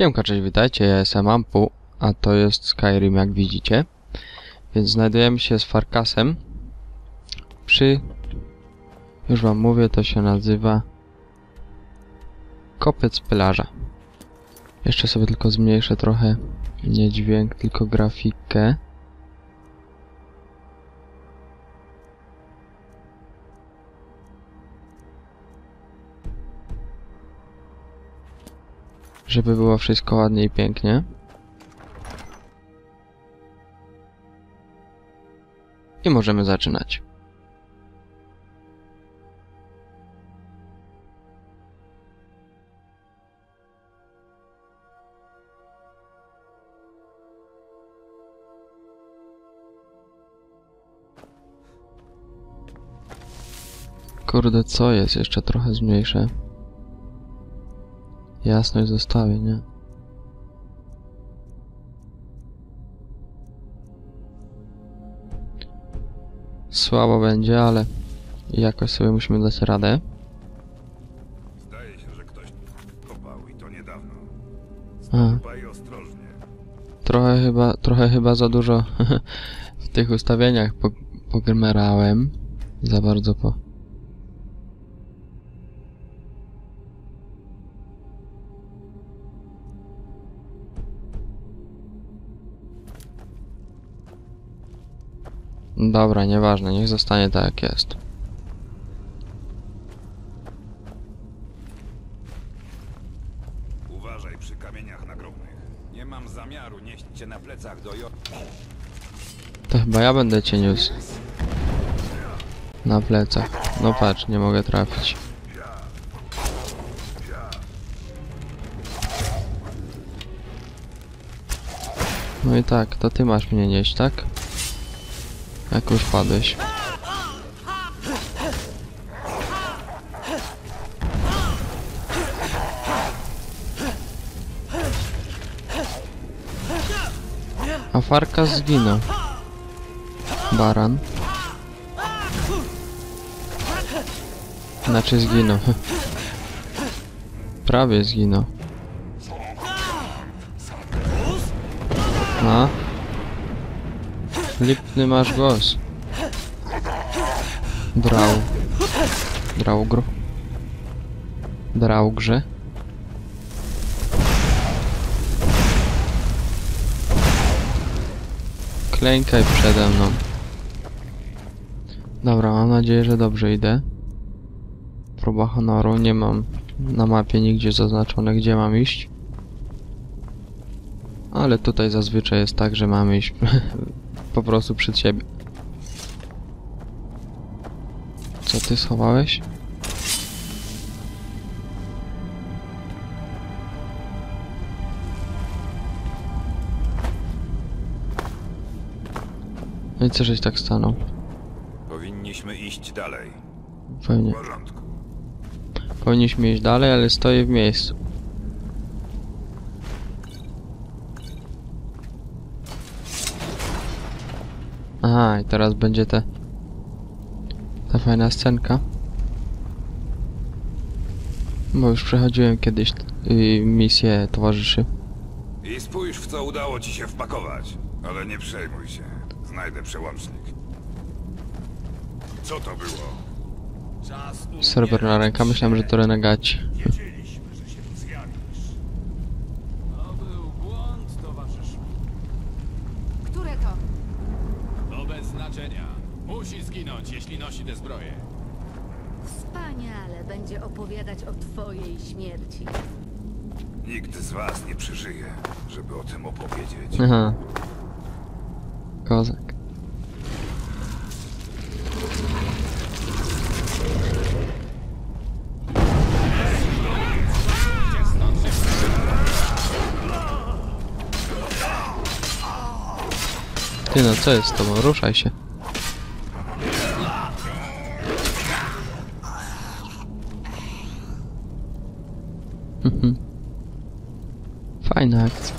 Siemka, cześć, witajcie, ja jestem Ampu, a to jest Skyrim, jak widzicie. Więc znajdujemy się z Farkasem przy... Już wam mówię, to się nazywa... Kopiec Pylarza. Jeszcze sobie tylko zmniejszę trochę, nie dźwięk, tylko grafikę. Żeby było wszystko ładnie i pięknie. I możemy zaczynać. Kurde, co jest? Jeszcze trochę zmniejszę. Jasność zostawię, nie? Słabo będzie, ale jakoś sobie musimy dać radę. Zdaje się, że ktoś kopał i to niedawno. Ostrożnie. trochę chyba, trochę chyba za dużo w tych ustawieniach po, pogmerałem. Za bardzo po... Dobra, nieważne, niech zostanie tak jak jest. Uważaj przy kamieniach nagrobnych. Nie mam zamiaru nieść cię na plecach do jo... To chyba ja będę cię niósł. Na plecach. No patrz, nie mogę trafić. No i tak, to ty masz mnie nieść, tak? Jak już padłeś. A Farka zginął. Baran. Znaczy zginął. Prawie zginął. No. Lipny masz głos. Drał. Draugr. Draugrze. Klękaj przede mną. Dobra, mam nadzieję, że dobrze idę. Próba honoru. Nie mam na mapie nigdzie zaznaczone, gdzie mam iść. Ale tutaj zazwyczaj jest tak, że mamy iść po prostu przed siebie. Co ty schowałeś? No i co żeś tak stanął? Powinniśmy iść dalej. Pewnie. W porządku. Powinniśmy iść dalej, ale stoję w miejscu. Aha, i teraz będzie te... Ta fajna scenka. Bo już przechodziłem kiedyś y, misję towarzyszy. I spójrz, w co udało ci się wpakować. Ale nie przejmuj się. Znajdę przełącznik. Co to było? Serwerna ręka, myślałem, że to renegaci. Wiedzieliśmy, że się tu zjawisz. To był błąd, towarzyszu. Które to? To bez znaczenia. Musi zginąć, jeśli nosi tę zbroję. Wspaniale będzie opowiadać o twojej śmierci. Nikt z was nie przeżyje, żeby o tym opowiedzieć. Aha. Kozak. Ty no, co jest z tobą? Ruszaj się. Mhm. Fajna akcja.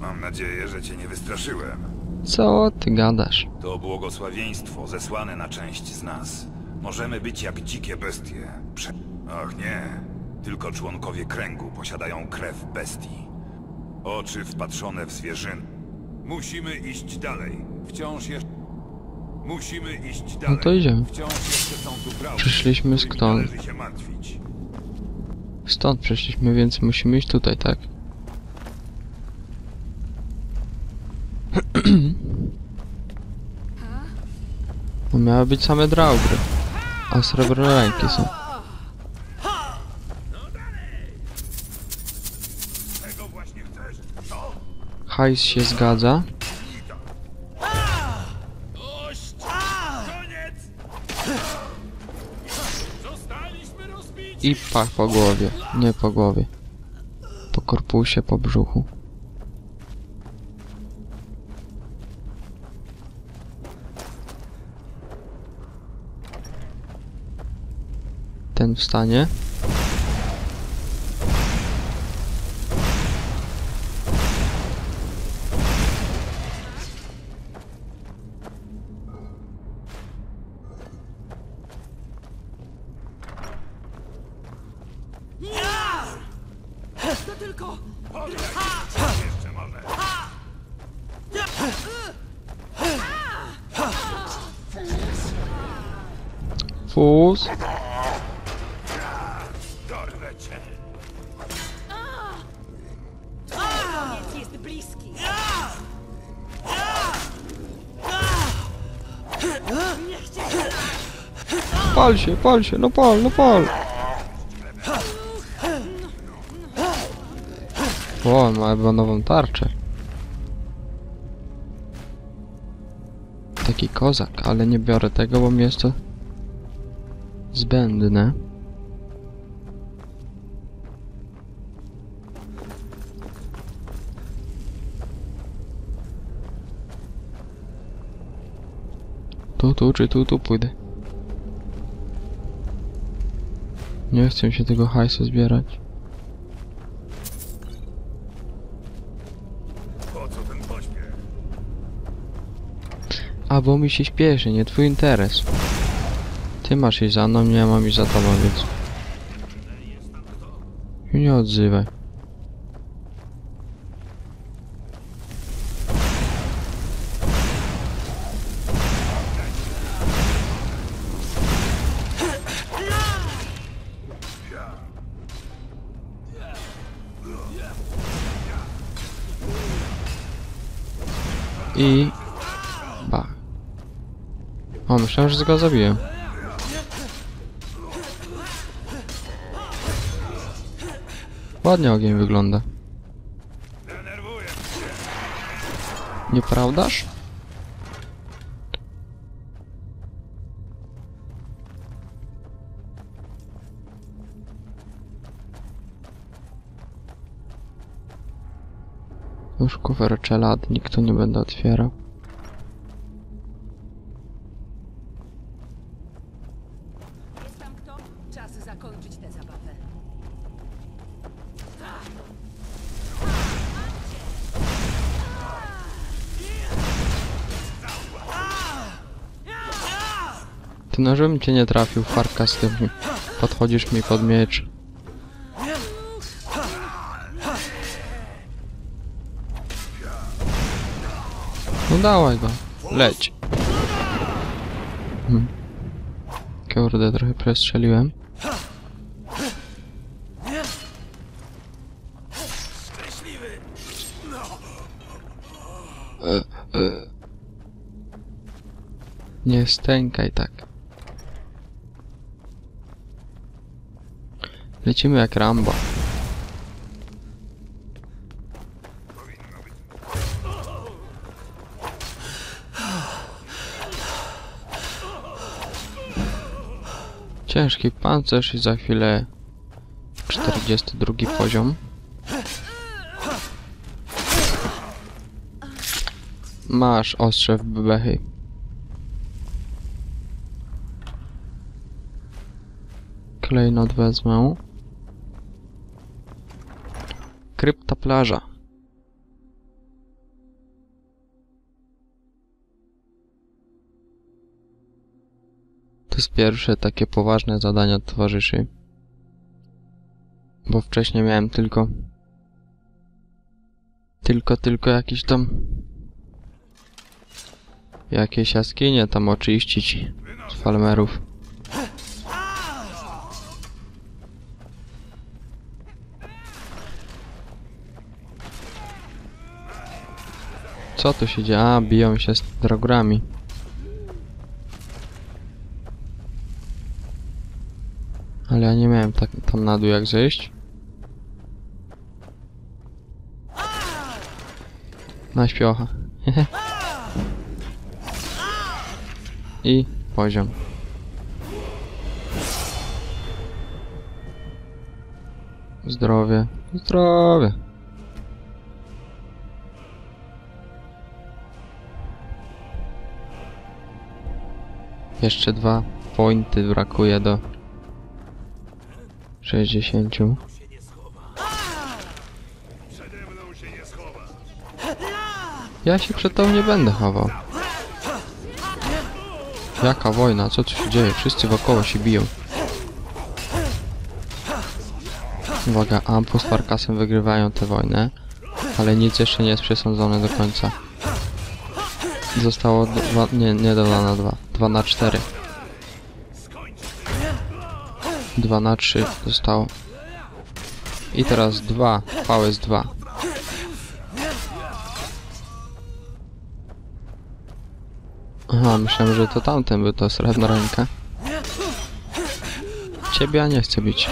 Mam nadzieję, że cię nie wystraszyłem. Co ty gadasz? To błogosławieństwo zesłane na część z nas. Możemy być jak dzikie bestie. Prze... Ach nie. Tylko członkowie kręgu posiadają krew bestii. Oczy wpatrzone w zwierzyn. Musimy iść dalej. Wciąż jeszcze... Musimy iść dalej. No to idziemy. Wciąż jeszcze są tu brałki, Przyszliśmy skąd? Stąd przeszliśmy, więc musimy iść tutaj, tak? Miały być same draugry, a srebrnolenki są. Hajs się zgadza. I pach po głowie. Nie po głowie. Po korpusie, po brzuchu. Ten wstanie. Fuz. Pal się, pal się, no pal, no pal. O, ma chyba nową tarczę. Taki kozak, ale nie biorę tego, bo mi to zbędne. Tu, tu, czy tu, tu pójdę. Nie chcę się tego hajsu zbierać. A bo mi się śpieszy, nie twój interes. Ty masz iść za mną, ja mam iść za tobą, więc... Nie odzywaj. I... Ba. O, myślałem, że go zabiłem. Ładnie ogień wygląda. Nieprawdaż? Już kufer czeladnik to nie będę otwierał. No, żebym cię nie trafił, farka z tym. Podchodzisz mi pod miecz. No dawaj go, leć. Hmm. Kurde, trochę przestrzeliłem. E, e. Nie stękaj tak. Lecimy jak Rambo. Ciężki pancerz i za chwilę 42 poziom. Masz ostrze w bebechy. Klejnot wezmę. Krypta plaża. To jest pierwsze takie poważne zadanie od towarzyszy. Bo wcześniej miałem tylko... Tylko, tylko jakiś tam... Jakieś jaskinie tam oczyścić z falmerów. Co tu się dzieje? A, biją się z drogami. Ale ja nie miałem tak tam na dół jak zejść. Na śpiocha. I poziom. Zdrowie. Zdrowie. Jeszcze dwa pointy brakuje do 60. Przede mną się nie schowa. Ja się przed tobą nie będę chował. Jaka wojna? Co tu się dzieje? Wszyscy wokoło się biją. Uwaga, Ampu z Farkasem wygrywają tę wojnę, ale nic jeszcze nie jest przesądzone do końca. Zostało dwa, nie, nie 2 na 2, 2 na 4. 2 na 3 zostało. I teraz 2, VS 2. Aha, myślałem, że to tamten był to srebrna ręka. Ciebie nie chcę bić.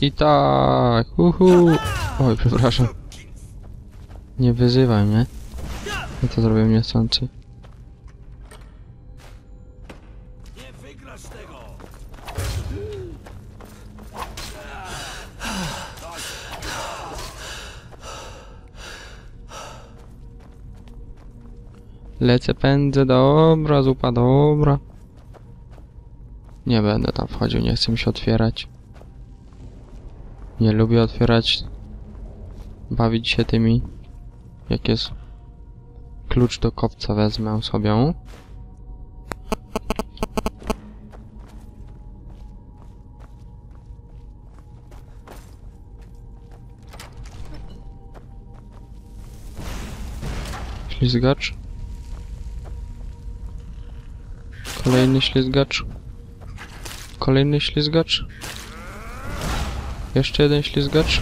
I tak, uhu. Oj, przepraszam. Nie wyzywaj mnie. Ja to zrobiłem niechcący. Nie wygrasz tego! Lecę, pędzę, dobra, zupa, dobra. Nie będę tam wchodził, nie chcę mi się otwierać. Nie lubię otwierać. Bawić się tymi. Jak jest klucz do kopca wezmę sobie. Ślizgacz. Kolejny ślizgacz. Kolejny ślizgacz. Jeszcze jeden ślizgacz.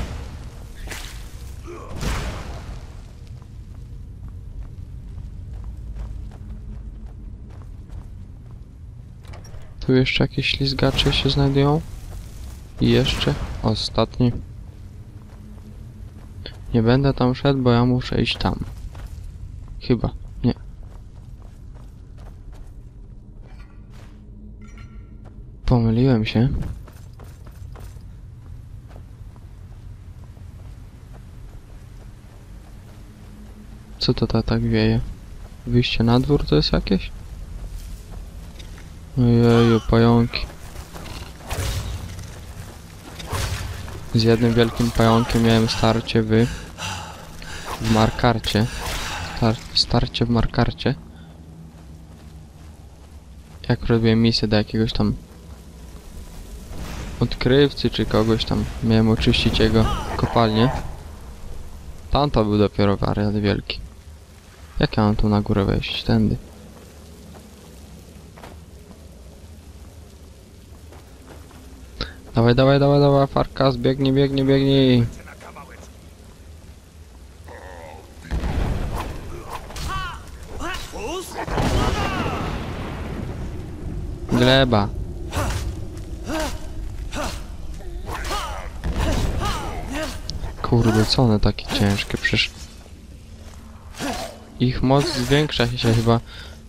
Tu jeszcze jakieś ślizgacze się znajdują. I jeszcze ostatni. Nie będę tam szedł, bo ja muszę iść tam. Chyba. Nie. Pomyliłem się. Co to ta tak wieje? Wyjście na dwór to jest jakieś? Ojeju, pająki. Z jednym wielkim pająkiem miałem starcie w... w Markarcie. Star starcie w Markarcie. Jak robiłem misję do jakiegoś tam odkrywcy czy kogoś tam. Miałem oczyścić jego kopalnię. Tam to był dopiero wariat wielki. Jak ja mam tu na górę wejść? Tędy. Dawaj, dawaj, dawaj, dawaj, Farkas, na kawałeczki. Fus? Gleba. Kurde, co one takie ciężkie? Przecież... Ich moc zwiększa się chyba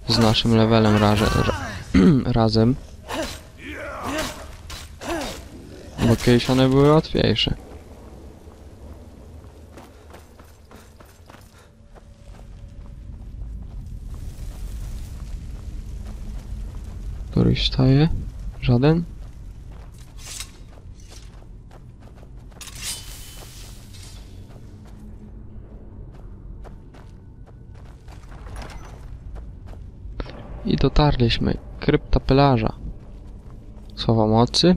z naszym levelem raże, ra, razem. Bo kiedyś one były łatwiejsze. Któryś staje? Żaden? I dotarliśmy. Krypta pelarza. Słowa mocy.